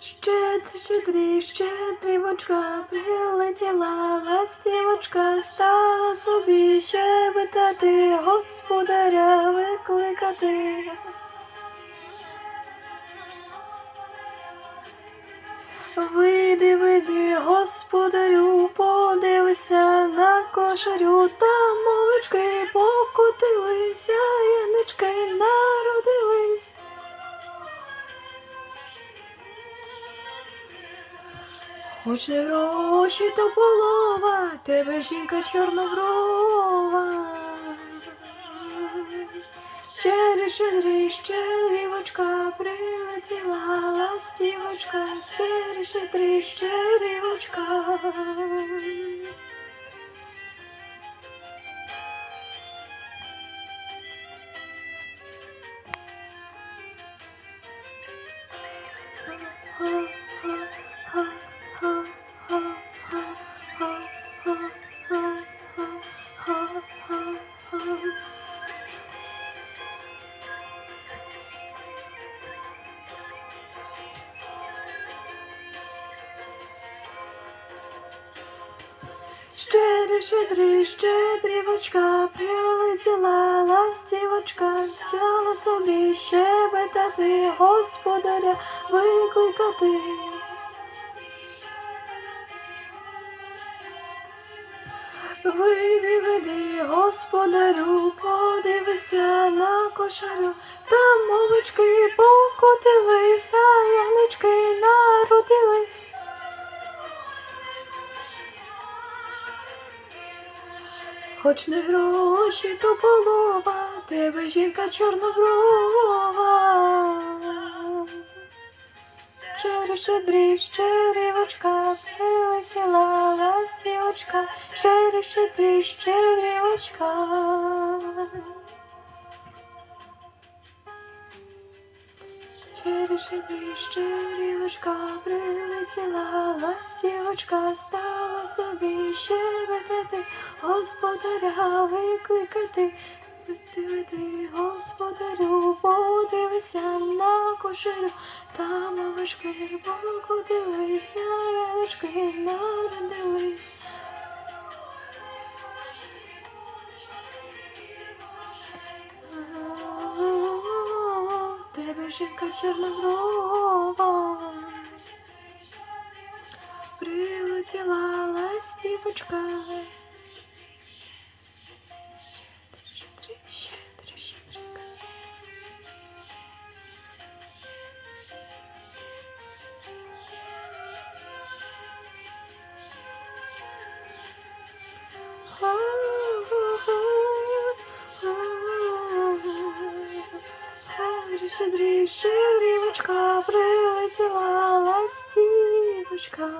Щедрі, щедрі, щедрівочка, прилетіла ластівочка, стала собі щебетати, господаря викликати. Вийди, вийди, господарю, подивися на кошарю, там мовички покотилися, янички народились. Хоч не гроші, то полова, тебе жінка чорноброва. Щедрі, щедрі, щедрівочка, прилетіла ластівочка, щедрі, щедрі, щедрівочка. Щедрі, щедрі, щедрівочка, прилетіла ластівочка, взяла собі щебетати, господаря викликати. Вийди, вийди, господарю, подивися на кошарю, там мовички покотилися, Хоч не гроші, то полова, тебе жінка чорноброва. Щедрі, щедрі, щедрівочка, прилетіла ластівочка, щедрі, щедрі, щедрівочка. Щедрі, щедрі, щедрівочка, прилетіла ластівочка, стала собі щебетати, господаря викликати. Веди, господарю, подивися на кошарю, там овочки покотилися, яночки народились. Тебе жінка чорноброва, Щедрі, щедрівочка, прилетіла ластівочка.